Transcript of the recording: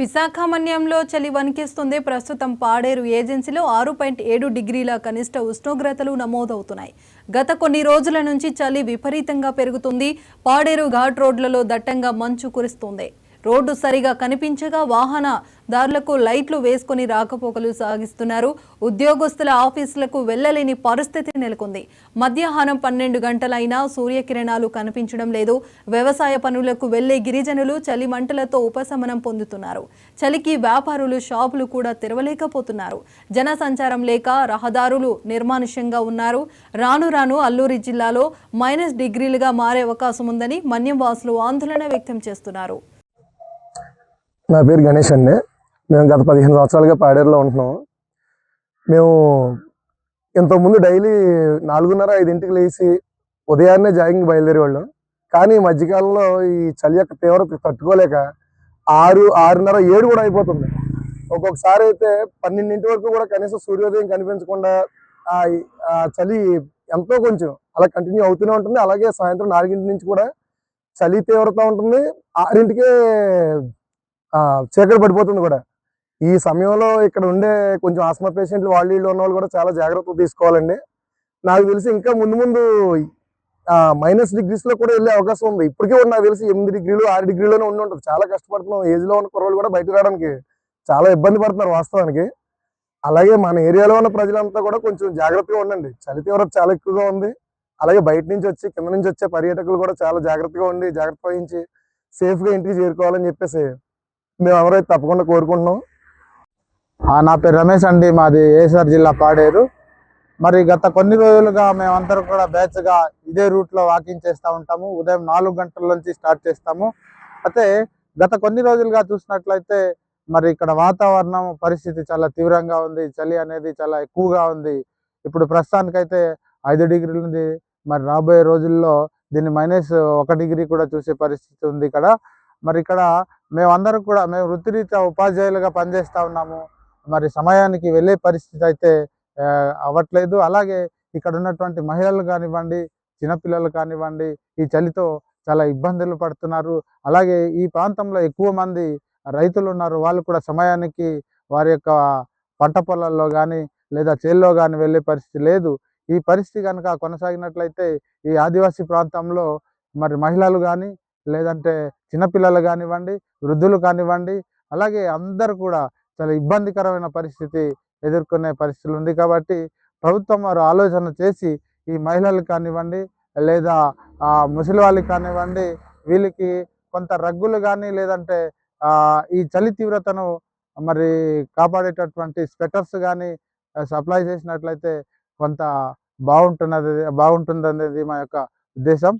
విశాఖ మన్యంలో చలి వణికిస్తుంది. ప్రస్తుతం పాడేరు ఏజెన్సీలో ఆరు పాయింట్ ఏడు డిగ్రీల కనిష్ట ఉష్ణోగ్రతలు నమోదవుతున్నాయి. గత కొన్ని రోజుల నుంచి చలి విపరీతంగా పెరుగుతుంది. పాడేరు ఘాట్ రోడ్లలో దట్టంగా మంచు కురుస్తుంది. రోడ్డు సరిగా కనిపించగా వాహనదారులకు లైట్లు వేసుకుని రాకపోకలు సాగిస్తున్నారు. ఉద్యోగస్తుల ఆఫీసులకు వెళ్ళలేని పరిస్థితి నెలకొంది. మధ్యాహ్నం పన్నెండు గంటలైనా సూర్యకిరణాలు కనిపించడం లేదు. వ్యవసాయ పనులకు వెళ్ళే గిరిజనులు చలి మంటలతో ఉపశమనం పొందుతున్నారు. చలికి వ్యాపారులు షాపులు కూడా తెరవలేకపోతున్నారు. జనసంచారం లేక రహదారులు నిర్మానుష్యంగా ఉన్నారు. రాను రాను అల్లూరి జిల్లాలో మైనస్ డిగ్రీలుగా మారే అవకాశం ఉందని మన్యం వాసులు ఆందోళన వ్యక్తం చేస్తున్నారు. నా పేరు గణేష్ అండి. మేము గత పదిహేను సంవత్సరాలుగా పాడేరులో ఉంటున్నాం మేము ఇంతకుముందు డైలీ నాలుగున్నర ఐదింటికి లేచి ఉదయాన్నే జాగింగ్ బయలుదేరేవాళ్ళం. కానీ ఈ మధ్యకాలంలో ఈ చలి యొక్క తీవ్రత తట్టుకోలేక ఆరు ఆరున్నర ఏడు కూడా అయిపోతుంది. ఒక్కొక్కసారి అయితే పన్నెండింటి వరకు కూడా కనీసం సూర్యోదయం కనిపించకుండా ఆ చలి ఎంతో కొంచెం అలా కంటిన్యూ అవుతూనే ఉంటుంది. అలాగే సాయంత్రం నాలుగింటి నుంచి కూడా చలి తీవ్రత ఉంటుంది. ఆరింటికే చీకటి పడిపోతుంది కూడా. ఈ సమయంలో ఇక్కడ ఉండే కొంచెం ఆస్మా పేషెంట్లు వాళ్ళు వీళ్ళు ఉన్న వాళ్ళు కూడా చాలా జాగ్రత్తలు తీసుకోవాలండి. నాకు తెలిసి ఇంకా ముందు ముందు మైనస్ డిగ్రీస్లో కూడా వెళ్ళే అవకాశం ఉంది. ఇప్పటికే కూడా నాకు తెలిసి ఎనిమిది డిగ్రీలు ఆరు డిగ్రీలోనే ఉండి ఉంటుంది. చాలా కష్టపడుతున్నాం. ఏజ్లో ఉన్న కుర్రోళ్ళు కూడా బయటకు రావడానికి చాలా ఇబ్బంది పడుతున్నారు వాస్తవానికి. అలాగే మన ఏరియాలో ఉన్న ప్రజలంతా కూడా కొంచెం జాగ్రత్తగా ఉండండి. చలి తీవ్రత చాలా ఎక్కువగా ఉంది. అలాగే బయట నుంచి వచ్చి కింద నుంచి వచ్చే పర్యాటకులు కూడా చాలా జాగ్రత్తగా ఉండి జాగ్రత్త వహించి సేఫ్గా ఇంటికి చేరుకోవాలని చెప్పేసి మేము ఎవరైతే తప్పకుండా కోరుకుంటున్నాం. ఆ, నా పేరు రమేష్ అండి మాది ఏసార్ జిల్లా పాడేరు. మరి గత కొన్ని రోజులుగా మేమందరం కూడా బ్యాచ్గా ఇదే రూట్లో వాకింగ్ చేస్తూ ఉంటాము. ఉదయం నాలుగు గంటల నుంచి స్టార్ట్ చేస్తాము. అయితే గత కొన్ని రోజులుగా చూసినట్లయితే మరి ఇక్కడ వాతావరణం పరిస్థితి చాలా తీవ్రంగా ఉంది. చలి అనేది చాలా ఎక్కువగా ఉంది. ఇప్పుడు ప్రస్తుతానికైతే ఐదు డిగ్రీలు ఉంది. మరి రాబోయే రోజుల్లో దీన్ని మైనస్ ఒక డిగ్రీ కూడా చూసే పరిస్థితి ఉంది ఇక్కడ. మరి ఇక్కడ మేమందరం కూడా మేము వృత్తిరీత్యా ఉపాధ్యాయులుగా పనిచేస్తూ ఉన్నాము. మరి సమయానికి వెళ్ళే పరిస్థితి అయితే అవ్వట్లేదు. అలాగే ఇక్కడ ఉన్నటువంటి మహిళలు కానివ్వండి చిన్నపిల్లలు కానివ్వండి ఈ చలితో చాలా ఇబ్బందులు పడుతున్నారు. అలాగే ఈ ప్రాంతంలో ఎక్కువ మంది రైతులు ఉన్నారు. వాళ్ళు కూడా సమయానికి వారి యొక్క పంట పొలాల్లో కానీ లేదా చేల్లో కానీ వెళ్ళే పరిస్థితి లేదు. ఈ పరిస్థితి కనుక కొనసాగినట్లయితే ఈ ఆదివాసీ ప్రాంతంలో మరి మహిళలు కానీ లేదంటే చిన్నపిల్లలు కానివ్వండి వృద్ధులు కానివ్వండి అలాగే అందరు కూడా చాలా ఇబ్బందికరమైన పరిస్థితి ఎదుర్కొనే పరిస్థితులు ఉంది కాబట్టి ప్రభుత్వం వారు ఆలోచన చేసి ఈ మహిళలు కానివ్వండి లేదా ఆ ముసలి వాళ్ళకి కానివ్వండి వీళ్ళకి కొంత రగ్గులు కానీ లేదంటే ఈ చలి తీవ్రతను మరి కాపాడేటటువంటి స్వెటర్స్ కానీ సప్లై చేసినట్లయితే కొంత బాగుంటున్నది బాగుంటుంది అనేది మా యొక్క ఉద్దేశం.